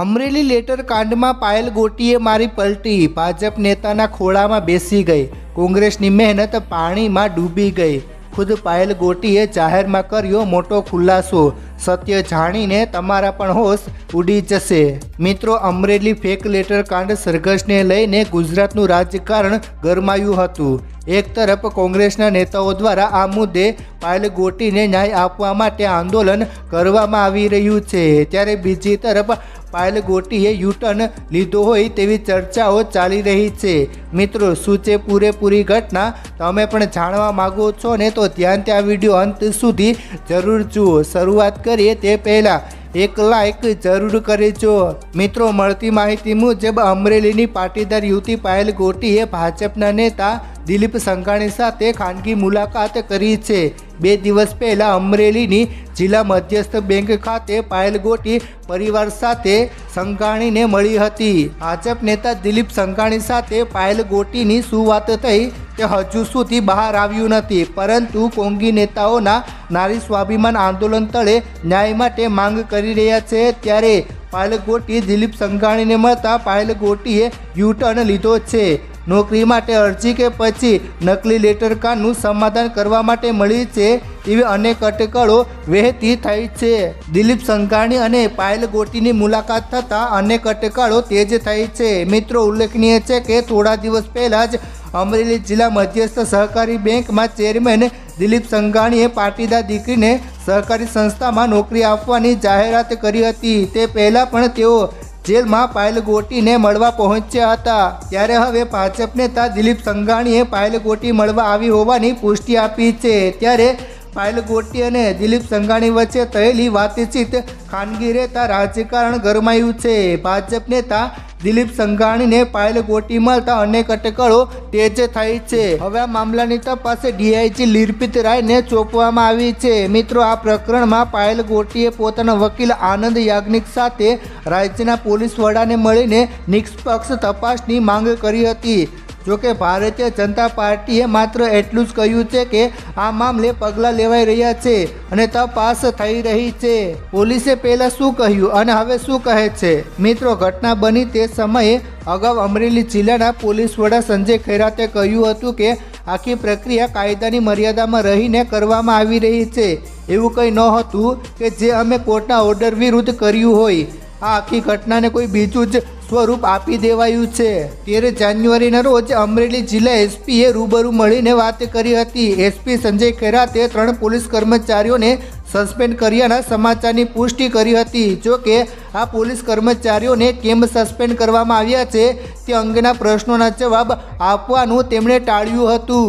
Amreli letter કાંડમાં પાયલ ગોટીએ મારી પલટી. ભાજપ નેતાના ખોળામાં બેસી ગઈ. કોંગ્રેસની મહેનત પાણીમાં ડૂબી ગઈ. ખુદ પાયલ ગોટીએ જાહેરમાં કર્યો મોટો ખુલાસો. સત્ય જાણીને તમારા પણ હોશ ઉડી જશે. મિત્રો, અમરેલી ફેક લેટર કાંડ સરઘસને લઈને ગુજરાતનું રાજકારણ ગરમાયું હતું. એક તરફ કોંગ્રેસના નેતાઓ દ્વારા આ મુદ્દે પાયલ ગોટીને ન્યાય આપવા માટે આંદોલન કરવામાં આવી રહ્યું છે. ત્યારે બીજી તરફ પાયલ ગોટીએ યુટર્ન લીધો હોય તેવી ચર્ચાઓ ચાલી રહી છે. મિત્રો, શું છે પૂરેપૂરી ઘટના? તમે પણ જાણવા માગો છો ને તો ધ્યાનથી આ વીડિયો અંત સુધી જરૂર જુઓ. શરૂઆત કરીએ તે પહેલાં એક લાઈક જરૂર કરજો. મિત્રો, મળતી માહિતી મુજબ અમરેલીની પાટીદાર યુવતી પાયલ ગોટીએ ભાજપના નેતા દિલીપ સંઘાણી સાથે ખાનગી મુલાકાત કરી છે. બે દિવસ પહેલાં અમરેલીની જિલ્લા મધ્યસ્થ બેંક ખાતે પાયલ ગોટી પરિવાર સાથે સંઘાણીને મળી હતી. ભાજપ નેતા દિલીપ સંઘાણી સાથે પાયલ ગોટીની શું વાત થઈ? તે હજુ સુધી બહાર આવ્યું નથી. પરંતુ કોંગી નેતાઓના નારી સ્વાભિમાન આંદોલન તળે ન્યાય માટે માંગ કરી રહ્યા છે. ત્યારે પાયલ ગોટી દિલીપ સંઘાણીને મળતા પાયલ ગોટીએ યુટર્ન લીધો છે. નોકરી માટે અરજી કે પછી નકલી લેટર કાર્ડનું સમાધાન કરવા માટે મળી છે એવી અનેક અટકળો વહેતી થઈ છે. દિલીપ સંઘાણી અને પાયલ ગોટીની મુલાકાત થતાં અનેક અટકળો તેજ થઈ છે. મિત્રો, ઉલ્લેખનીય છે કે થોડા દિવસ પહેલાં જ અમરેલી જિલ્લા મધ્યસ્થ સહકારી બેંકમાં ચેરમેન દિલીપ સંઘાણીએ પાટીદાર દીકરીને સહકારી સંસ્થામાં નોકરી આપવાની જાહેરાત કરી હતી. તે પહેલાં પણ તેઓ જેલમાં પાયલ ગોટીને મળવા પહોંચ્યા હતા. ત્યારે હવે ભાજપ નેતા દિલીપ સંઘાણીએ પાયલ ગોટી મળવા આવી હોવાની પુષ્ટિ આપી છે. ત્યારે પાયલ ગોટી અને દિલીપ સંઘાણી વચ્ચે થયેલી વાતચીત ખાનગી રહેતા રાજકારણ ગરમાયું છે. ભાજપ નેતા દિલીપ સંઘાણીને પાયલ ગોટી મળતા અનેક અટકળો તેજ થઈ છે. હવે આ મામલાની તપાસ ડીઆઈજી લીરપિત રાયને સોંપવામાં આવી છે. મિત્રો, આ પ્રકરણમાં પાયલ ગોટીએ પોતાના વકીલ આનંદ યાજ્ઞિક સાથે રાજ્યના પોલીસ વડાને મળીને નિષ્પક્ષ તપાસની માંગ કરી હતી. જોકે ભારતીય જનતા પાર્ટીએ માત્ર એટલું જ કહ્યું છે કે આ મામલે પગલાં લેવાઈ રહ્યા છે અને તપાસ થઈ રહી છે. પોલીસે પહેલાં શું કહ્યું અને હવે શું કહે છે? મિત્રો, ઘટના બની તે સમયે અગાઉ અમરેલી જિલ્લાના પોલીસ વડા સંજય ખૈરાતે કહ્યું હતું કે આખી પ્રક્રિયા કાયદાની મર્યાદામાં રહીને કરવામાં આવી રહી છે. એવું કંઈ નહોતું કે જે અમે કોર્ટના ઓર્ડર વિરુદ્ધ કર્યું હોય. આ આખી ઘટનાને કોઈ બીજું જ સ્વરૂપ આપી દેવાયું છે. તેર જાન્યુઆરીના રોજ અમરેલી જિલ્લા એસપીએ રૂબરૂ મળીને વાત કરી હતી. એસપી સંજય ખેરાતે ત્રણ પોલીસ કર્મચારીઓને સસ્પેન્ડ કર્યાના સમાચારની પુષ્ટિ કરી હતી. જો કે, આ પોલીસ કર્મચારીઓને કેમ સસ્પેન્ડ કરવામાં આવ્યા છે તે અંગેના પ્રશ્નોના જવાબ આપવાનું તેમણે ટાળ્યું હતું.